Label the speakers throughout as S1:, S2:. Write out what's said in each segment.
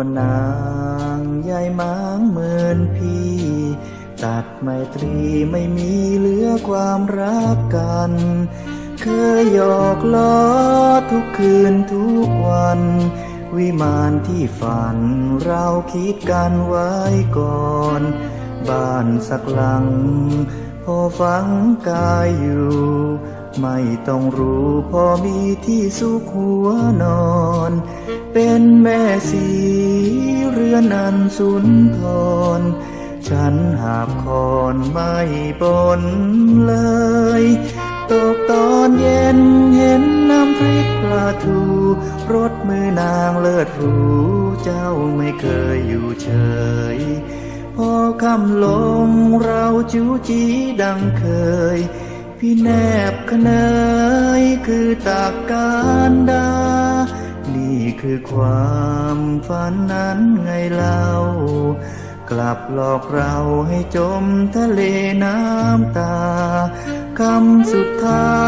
S1: วนางเหมือนพี่ ตัดไมตรีไม่มีเหลือความรักกัน เคยหยอกล้อทุกคืนทุกวัน วิมานที่ฝันเราคิดกันไว้ก่อน บ้านสักหลัง พอฝังกายอยู่ ไม่ต้องรู้พอมีที่สุขหัวนอน เป็นแม่สีเรือนอันสุนทร ฉันหาบคอนไม่บนเลย ตกตอนเย็นเห็นน้ำพริกปลาทูรสมือนางเลิศรูเจ้าไม่เคยอยู่เฉย พอคำลงเราจูจีดังเคย พี่แนบขเนยคือตากการดานี่ คือความฝันนั้นไงเล่ากลับหลอกเราให้จมทะเลน้ำตาคำสุดท้า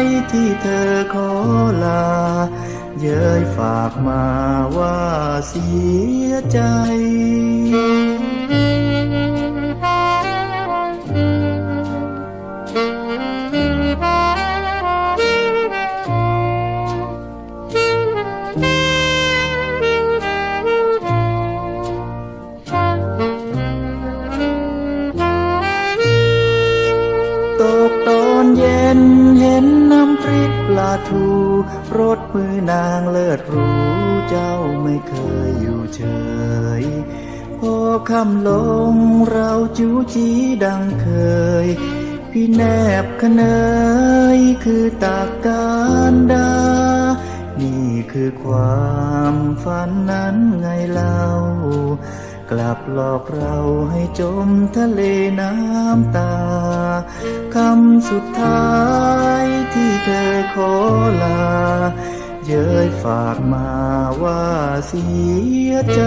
S1: ยที่เธอขอลา เย้ยฝากมาว่าเสียใจ เย็นเห็นน้ำพริกปลาทูรสมือนางเลิศรู้เจ้าไม่เคยอยู่เฉยพอคำลงเราจูจีดังเคย พี่แนบขเนยคือตาการดา นี่คือความฝันนั้นไงเล่ากลับหลอกเราให้จมทะเลน้ำตา คำสุดท้ายที่เธอขอลา เย้ยฝากมาว่าเสียใจ